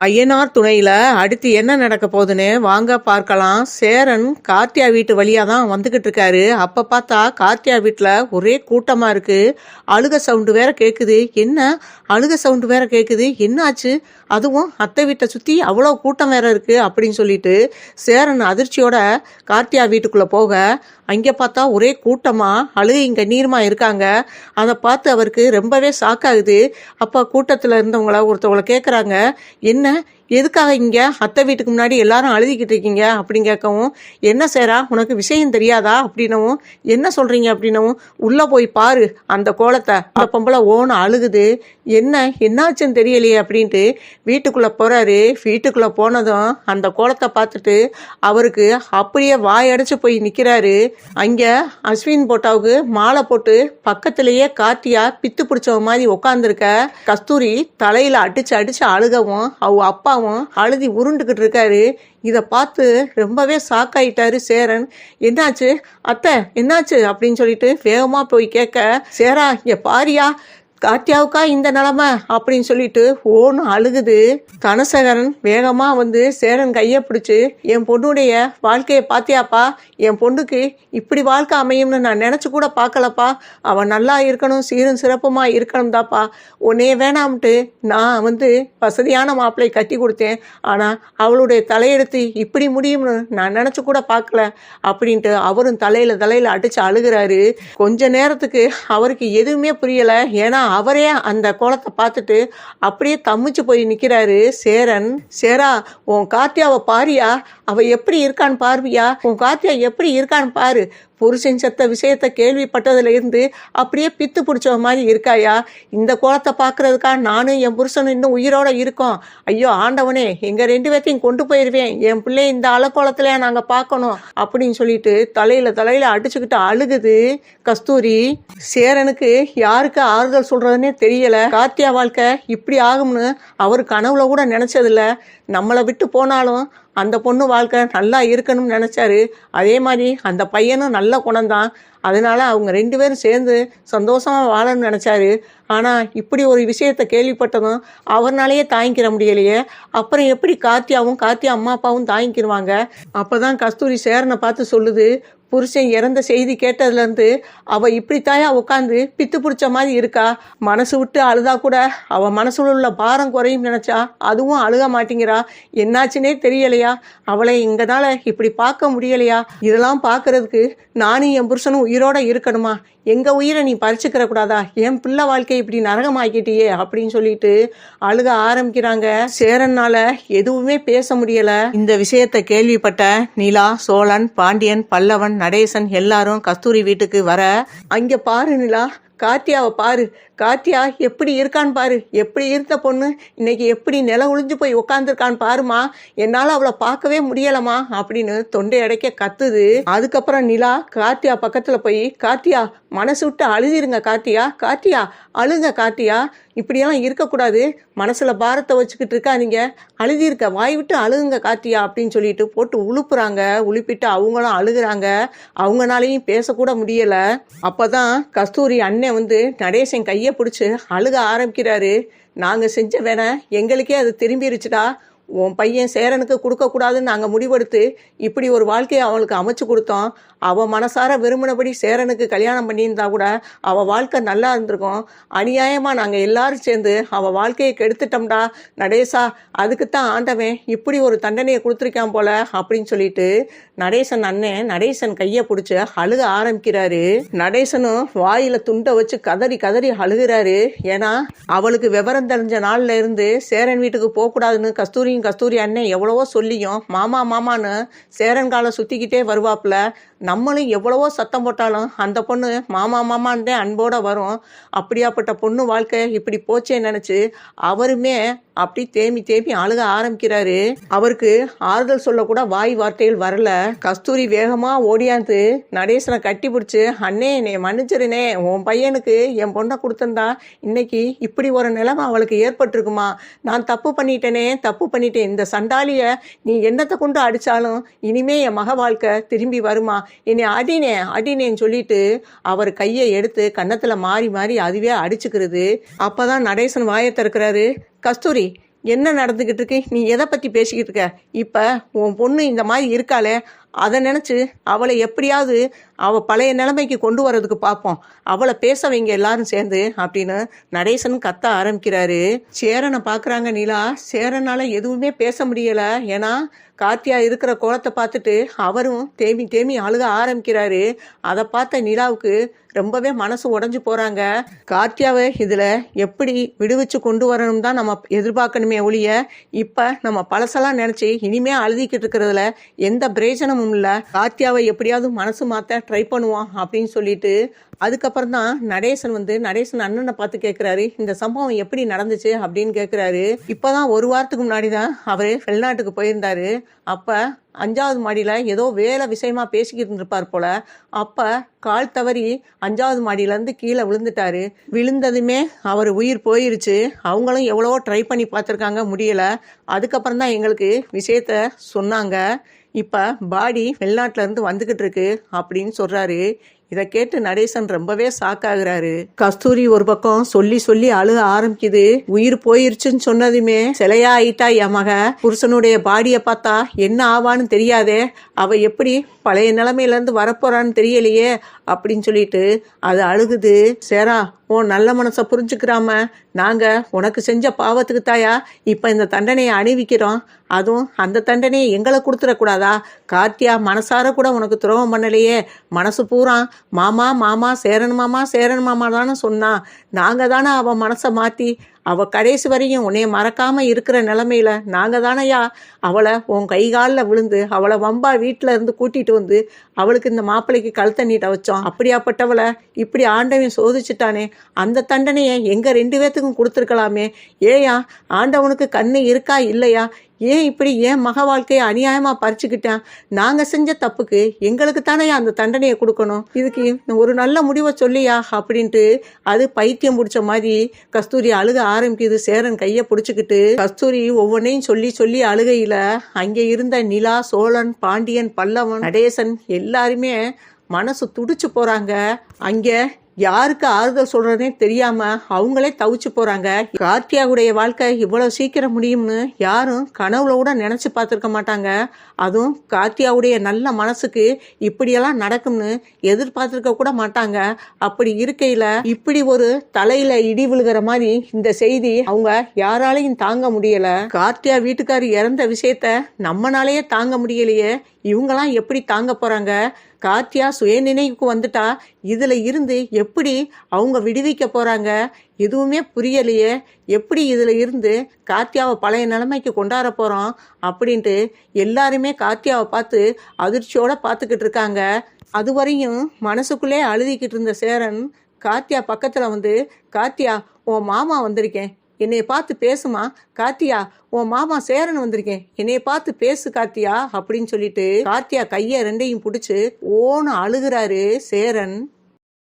ஐயனார் துணையில அடுத்து என்ன நடக்க போகுதுன்னு வாங்க பார்க்கலாம். சேரன் கார்த்தியா வீட்டு வழியா தான் வந்துகிட்டு இருக்காரு. அப்ப பார்த்தா கார்த்தியா வீட்டுல ஒரே கூட்டமா இருக்கு. அழுக சவுண்டு வேற கேக்குது. என்ன? அழுக சவுண்டு வேற கேக்குது. என்னாச்சு? அதுவும் அத்தை வீட்டை சுத்தி அவ்வளோ கூட்டம் வேற இருக்கு அப்படின்னு சொல்லிட்டு சேரன் அதிர்ச்சியோட கார்த்தியா வீட்டுக்குள்ள போக அங்கே பார்த்தா ஒரே கூட்டமா இங்கே கண்ணீருமா இருக்காங்க. அதை பார்த்து அவருக்கு ரொம்பவே ஷாக்காகுது அப்போ கூட்டத்தில் இருந்தவங்கள ஒருத்தவங்கள கேட்குறாங்க என்ன? எதுக்காக இங்கே? அத்தை வீட்டுக்கு முன்னாடி எல்லாரும் அழுதிக்கிட்டு இருக்கீங்க அப்படின்னு கேட்கவும் என்ன சேரா உனக்கு விஷயம் தெரியாதா? அப்படின்னவும் என்ன சொல்கிறீங்க அப்படின்னவும் உள்ளே போய் பாரு அந்த கோலத்தை. அந்த பொம்பளை ஓன அழுகுது. என்ன? என்னாச்சுன்னு தெரியலையே அப்படின்ட்டு வீட்டுக்குள்ளே போகிறாரு வீட்டுக்குள்ளே போனதும் அந்த கோலத்தை பார்த்துட்டு அவருக்கு அப்படியே வாயடைச்சு போய் நிற்கிறாரு அங்கே அஸ்வின் போட்டாவுக்கு மாலை போட்டு பக்கத்திலேயே கார்த்தியா பித்து பிடிச்சவ மாதிரி உட்காந்துருக்க கஸ்தூரி தலையில் அடிச்சு அடிச்சு அழுகவும் அவ அப்பாவும் அழுதி உருண்டுக்கிட்டு இருக்காரு. இதை பார்த்து ரொம்பவே சாக்காயிட்டாரு சேரன். என்னாச்சு? அத்தை என்னாச்சு? அப்படின்னு சொல்லிட்டு வேகமாக போய் கேட்க சேரா இங்கே பாரியா. கார்த்தியாவுக்கா இந்த நிலமை அப்படின்னு சொல்லிட்டு ஓன்னு அழுகுது. தனசேகரன் வேகமாக வந்து சேரன் கையை பிடிச்சி என் பொண்ணுடைய வாழ்க்கையை பார்த்தியாப்பா என் பொண்ணுக்கு இப்படி வாழ்க்கை அமையும்னு நான் நினச்சி கூட பார்க்கலப்பா. அவன் நல்லா இருக்கணும் சீரும் சிறப்புமாக இருக்கணும் தாப்பா. உன்னே வேணாம்ட்டு நான் வந்து வசதியான மாப்பிள்ளை கட்டி கொடுத்தேன். ஆனால் அவளுடைய தலையெடுத்து இப்படி முடியும்னு நான் நினச்சி கூட பார்க்கல அப்படின்ட்டு அவரும் தலையில் தலையில் அடித்து அழுகிறாரு. கொஞ்ச நேரத்துக்கு அவருக்கு எதுவுமே புரியலை. ஏன்னா அவரே அந்த கோலத்தை பார்த்துட்டு அப்படியே தம்மிச்சு போய் நிற்கிறாரு சேரன். சேரா உன் கார்த்தியாவை பாரியா? அவள் எப்படி இருக்கான்னு பார்வியா? உன் கார்த்தியா எப்படி இருக்கான்னு பாரு. புருஷன் செத்த விஷயத்த கேள்விப்பட்டதுலேருந்து அப்படியே பித்து பிடிச்ச மாதிரி இருக்காயா? இந்த கோலத்தை பார்க்குறதுக்கா நானும் என் புருஷனும் இன்னும் உயிரோட இருக்கோம். ஐயோ ஆண்டவனே எங்கள் ரெண்டு பேர்த்தையும் கொண்டு போயிடுவேன் என் பிள்ளை இந்த அலக்கோலத்தில் நாங்கள் பார்க்கணும் அப்படின்னு சொல்லிட்டு தலையில் தலையில் அடிச்சுக்கிட்டு அழுகுது கஸ்தூரி. சேரனுக்கு யாருக்கு ஆறுதல் சொல்கிறதுனே தெரியலை. கார்த்தியா வாழ்க்கை இப்படி ஆகும்னு அவர் கனவுல கூட நினச்சதில்ல. நம்மளை விட்டு போனாலும் அந்த பொண்ணு வாழ்க்கை நல்லா இருக்கணும்னு நினச்சாரு. அதே மாதிரி அந்த பையனும் நல்ல குணம்தான். அதனால அவங்க ரெண்டு பேரும் சேர்ந்து சந்தோஷமாக வாழணும்னு நினச்சாரு. ஆனால் இப்படி ஒரு விஷயத்தை கேள்விப்பட்டதும் அவர்னாலேயே தாங்கிக்கிற முடியலையே. அப்புறம் எப்படி கார்த்தியாவும் கார்த்தியா அம்மா அப்பாவும் தாங்கிக்கிடுவாங்க அப்போ தான் கஸ்தூரி சேரனை பார்த்து சொல்லுது புருஷன் இறந்த செய்தி கேட்டதுலேருந்து அவள் இப்படித்தாயா உட்காந்து பித்து பிடிச்ச மாதிரி இருக்கா? மனசு விட்டு அழுதா கூட அவள் மனசுல உள்ள பாரம் குறையும் நினச்சா அதுவும் அழுக மாட்டேங்கிறா. என்னாச்சுன்னே தெரியலையா? அவளை இங்கனால இப்படி பார்க்க முடியலையா? இதெல்லாம் பார்க்கறதுக்கு நானும் என் புருஷனும் உயிரோட இருக்கணுமா? எங்கள் உயிரை நீ பறிச்சுக்கிற கூடாதா? என் பிள்ளை வாழ்க்கை இப்படி நரகமாக்கிட்டியே அப்படின்னு சொல்லிட்டு அழுக ஆரம்பிக்கிறாங்க. சேரனால எதுவுமே பேச முடியல. இந்த விஷயத்தை கேள்விப்பட்ட நிலா சோழன் பாண்டியன் பல்லவன் நடேசன் எல்லாரும் கஸ்தூரி வீட்டுக்கு வர அங்க பாரு நிலா கார்த்தியாவை பாரு காத்தியா எப்படி இருக்கான்னு பாரு. எப்படி இருந்த பொண்ணு? இன்னைக்கு எப்படி நில உளிஞ்சு போய் உட்காந்துருக்கான்னு பாருமா. என்னால் அவளை பார்க்கவே முடியலமா அப்படின்னு தொண்டை அடைக்க கத்துது. அதுக்கப்புறம் நிலா கார்த்தியா பக்கத்தில் போய் கார்த்தியா மனசு விட்டு அழுதிருங்க கார்த்தியா. கார்த்தியா அழுங்க கார்த்தியா. இப்படியெல்லாம் இருக்கக்கூடாது. மனசில் பாரத்தை வச்சுக்கிட்டு இருக்காதீங்க. அழுதிருக்க வாய் விட்டு அழுகுங்க கார்த்தியா அப்படின்னு சொல்லிட்டு போட்டு உழுப்புறாங்க. உழுப்பிட்டு அவங்களும் அழுகுறாங்க. அவங்கனாலையும் பேசக்கூட முடியலை. அப்போ தான் கஸ்தூரி அண்ணன் வந்து நடேசன் கையை பிடிச்சி அழுக ஆரம்பிக்கிறாரு. நாங்கள் செஞ்ச வேணா எங்களுக்கே அது திரும்பிருச்சுடா. உன் பையன் சேரனுக்கு கொடுக்கக்கூடாதுன்னு நாங்கள் முடிவெடுத்து இப்படி ஒரு வாழ்க்கையை அவளுக்கு அமைச்சு கொடுத்தோம். அவள் மனசார விரும்பினபடி சேரனுக்கு கல்யாணம் பண்ணியிருந்தா கூட அவள் வாழ்க்கை நல்லா இருந்திருக்கும். அநியாயமாக நாங்கள் எல்லாரும் சேர்ந்து அவள் வாழ்க்கையை கெடுத்துட்டோம்டா நடேசா அதுக்குத்தான் ஆண்டவன் இப்படி ஒரு தண்டனையை கொடுத்துருக்கான் போல அப்படின்னு சொல்லிட்டு நடேசன் அண்ணன் நடேசன் கையை பிடிச்சி அழுக ஆரம்பிக்கிறாரு. நடேசனும் வாயில் துண்டை வச்சு கதறி கதறி அழுகிறாரு. ஏன்னா அவளுக்கு விவரம் தெரிஞ்ச நாள்ல இருந்து சேரன் வீட்டுக்கு போகக்கூடாதுன்னு கஸ்தூரி கஸ்தூரியும் கஸ்தூரி அண்ணன் எவ்வளவோ சொல்லியும் மாமா மாமான்னு சேரன் சுற்றிக்கிட்டே வருவாப்புல நம்மளும் எவ்வளவோ சத்தம் போட்டாலும் அந்த பொண்ணு மாமா மாமான்னு அன்போட வரும். அப்படியாப்பட்ட பொண்ணு வாழ்க்கை இப்படி போச்சே நினச்சி அவருமே அப்படி தேம்பி தேம்பி அழுக ஆரம்பிக்கிறாரு. அவருக்கு ஆறுதல் சொல்லக்கூட வாய் வார்த்தைகள் வரல. கஸ்தூரி வேகமா ஓடியாந்து நடேசனை கட்டி பிடிச்சி அண்ணே என்னை மன்னிச்சிருனே. உன் பையனுக்கு என் பொண்ணை கொடுத்துருந்தா இன்னைக்கு இப்படி ஒரு நிலைமை அவளுக்கு ஏற்பட்டிருக்குமா? நான் தப்பு பண்ணிட்டேனே தப்பு பண்ணிட்டேன். இந்த சண்டாலிய நீ என்னத்தை கொண்டு அடிச்சாலும் இனிமே என் மக வாழ்க்கை திரும்பி வருமா? என்னை அடினே அடினேன்னு சொல்லிட்டு அவர் கையை எடுத்து கன்னத்துல மாறி மாறி அதுவே அடிச்சுக்கிறது. அப்பதான் நடேசன் வாயை திறக்கிறாரு. கஸ்தூரி என்ன நடந்துக்கிட்டு இருக்கு? நீ எதை பற்றி பேசிக்கிட்டு இருக்க? இப்போ உன் பொண்ணு இந்த மாதிரி இருக்காளே அதை நினச்சி அவளை எப்படியாவது அவள் பழைய நிலைமைக்கு கொண்டு வரதுக்கு பார்ப்போம். அவளை பேச வைங்க எல்லாரும் சேர்ந்து அப்படின்னு நடேசன் கத்த ஆரம்பிக்கிறாரு. சேரனை பார்க்குறாங்க நிலா. சேரனால் எதுவுமே பேச முடியலை. ஏன்னா கார்த்தியா இருக்கிற கோலத்தை பார்த்துட்டு அவரும் தேமி தேமி அழுக ஆரம்பிக்கிறாரு. அதை பார்த்த நிலாவுக்கு ரொம்பவே மனசு உடஞ்சு போகிறாங்க கார்த்தியாவை இதில் எப்படி விடுவிச்சு கொண்டு வரணும் தான் நம்ம எதிர்பார்க்கணுமே ஒழிய இப்போ நம்ம பழசெல்லாம் நினச்சி இனிமே அழுதிக்கிட்டு இருக்கிறதுல எந்த பிரயோஜனம் இல்லை கார்த்தியாவை எப்படியாவது மனசு மாற்ற ட்ரை பண்ணுவான் அப்படின்னு சொல்லிட்டு அதுக்கப்புறம் தான் நடேசன் வந்து நடேசன் அண்ணனை பார்த்து கேட்குறாரு இந்த சம்பவம் எப்படி நடந்துச்சு அப்படின்னு கேட்குறாரு இப்போதான் ஒரு வாரத்துக்கு முன்னாடி தான் அவர் வெளிநாட்டுக்கு போயிருந்தாரு. அப்போ அஞ்சாவது மாடியில் ஏதோ வேலை விஷயமா பேசிக்கிட்டு இருந்திருப்பார் போல. அப்போ கால் தவறி அஞ்சாவது மாடியிலேருந்து கீழே விழுந்துட்டாரு. விழுந்ததுமே அவர் உயிர் போயிருச்சு. அவங்களும் எவ்வளவோ ட்ரை பண்ணி பார்த்துருக்காங்க முடியலை. அதுக்கப்புறம் தான் எங்களுக்கு விஷயத்த சொன்னாங்க. இப்போ பாடி வெளிநாட்டிலேருந்து வந்துக்கிட்டு இருக்கு அப்படின்னு சொல்கிறாரு இதை கேட்டு நடேசன் ரொம்பவே சாக்காகிறாரு கஸ்தூரி ஒரு பக்கம் சொல்லி சொல்லி அழுக ஆரம்பிக்குது. உயிர் போயிருச்சுன்னு சொன்னதுமே சிலையா ஆயிட்டா என் மக. புருஷனுடைய பாடியை பார்த்தா என்ன ஆவான்னு தெரியாதே. அவ எப்படி பழைய நிலைமையிலேருந்து வரப்போறான்னு தெரியலையே அப்படின்னு சொல்லிட்டு அது அழுகுது. சேரா உன் நல்ல மனசை புரிஞ்சுக்கிறாம நாங்க உனக்கு செஞ்ச பாவத்துக்கு தாயா? இப்ப இந்த தண்டனையை அணிவிக்கிறோம். அதுவும் அந்த தண்டனையை எங்களை கொடுத்துடக்கூடாதா? கார்த்தியா மனசார கூட உனக்கு துரோகம் பண்ணலையே. மனசு பூரா மாமா மாமா சேரன் மாமா சேரன் மாமா தானே சொன்னா நாங்க தானே அவன் மனசை மாத்தி அவ கடைசி வரையும் உன்னைய மறக்காம இருக்கிற நிலமையில நாங்க தானையா? அவளை உன் கை காலில் விழுந்து அவளை வம்பா வீட்டில இருந்து கூட்டிட்டு வந்து அவளுக்கு இந்த மாப்பிள்ளைக்கு கழுத்த நீட்ட வச்சோம் அப்படியாப்பட்டவளை இப்படி ஆண்டவன் சோதிச்சுட்டானே. அந்த தண்டனையை எங்க ரெண்டு பேர்த்துக்கும் கொடுத்துருக்கலாமே. ஏயா ஆண்டவனுக்கு கண்ணு இருக்கா இல்லையா? ஏன் இப்படி ஏன் மக வாழ்க்கையை அநியாயமா பறிச்சுக்கிட்டான்? நாங்க செஞ்ச தப்புக்கு எங்களுக்கு தானே அந்த தண்டனையை கொடுக்கணும். இதுக்கு ஒரு நல்ல முடிவை சொல்லியா? அப்படின்ட்டு அது பைத்தியம் பிடிச்ச மாதிரி கஸ்தூரி அழுக ஆரம்பிக்குது. சேரன் கையை பிடிச்சிக்கிட்டு கஸ்தூரி ஒவ்வொன்றையும் சொல்லி சொல்லி அழுகையில அங்கே இருந்த நிலா சோழன் பாண்டியன் பல்லவன் நடேசன் எல்லாருமே மனசு துடிச்சு போறாங்க. அங்கே யாருக்கு ஆறுதல் சொல்றதே தெரியாம அவங்களே தவிச்சு போறாங்க. கார்த்தியாவுடைய வாழ்க்கை இவ்வளவு சீக்கிரம் முடியும்னு யாரும் கனவுல கூட நினைச்சு பார்த்துருக்க மாட்டாங்க. அதுவும் கார்த்தியாவுடைய நல்ல மனசுக்கு இப்படியெல்லாம் நடக்கும்னு எதிர்பார்த்துருக்க கூட மாட்டாங்க. அப்படி இருக்கையில இப்படி ஒரு தலையில இடி விழுகிற மாதிரி இந்த செய்தி அவங்க யாராலையும் தாங்க முடியல. கார்த்தியா வீட்டுக்காரர் இறந்த விஷயத்த நம்மனாலேயே தாங்க முடியலையே. இவங்கெல்லாம் எப்படி தாங்க போறாங்க? கார்த்தியா சுயநினைவுக்கு வந்துட்டா. இதில் இருந்து எப்படி அவங்க விடுவிக்க போகிறாங்க எதுவுமே புரியலையே. எப்படி இதில் இருந்து கார்த்தியாவை பழைய நிலைமைக்கு கொண்டாட போகிறோம் அப்படின்ட்டு எல்லாருமே கார்த்தியாவை பார்த்து அதிர்ச்சியோடு பார்த்துக்கிட்டு இருக்காங்க. அதுவரையும் மனசுக்குள்ளே அழுதிக்கிட்டு இருந்த சேரன் கார்த்தியா பக்கத்தில் வந்து கார்த்தியா உன் மாமா வந்திருக்கேன். என்னைய பார்த்து பேசுமா கார்த்தியா உன் மாமா சேரன் வந்திருக்கேன். என்னைய பார்த்து பேசு கார்த்தியா அப்படின்னு சொல்லிட்டு கார்த்தியா கைய ரெண்டையும் பிடிச்சு ஓன்னு அழுகுறாரு சேரன்.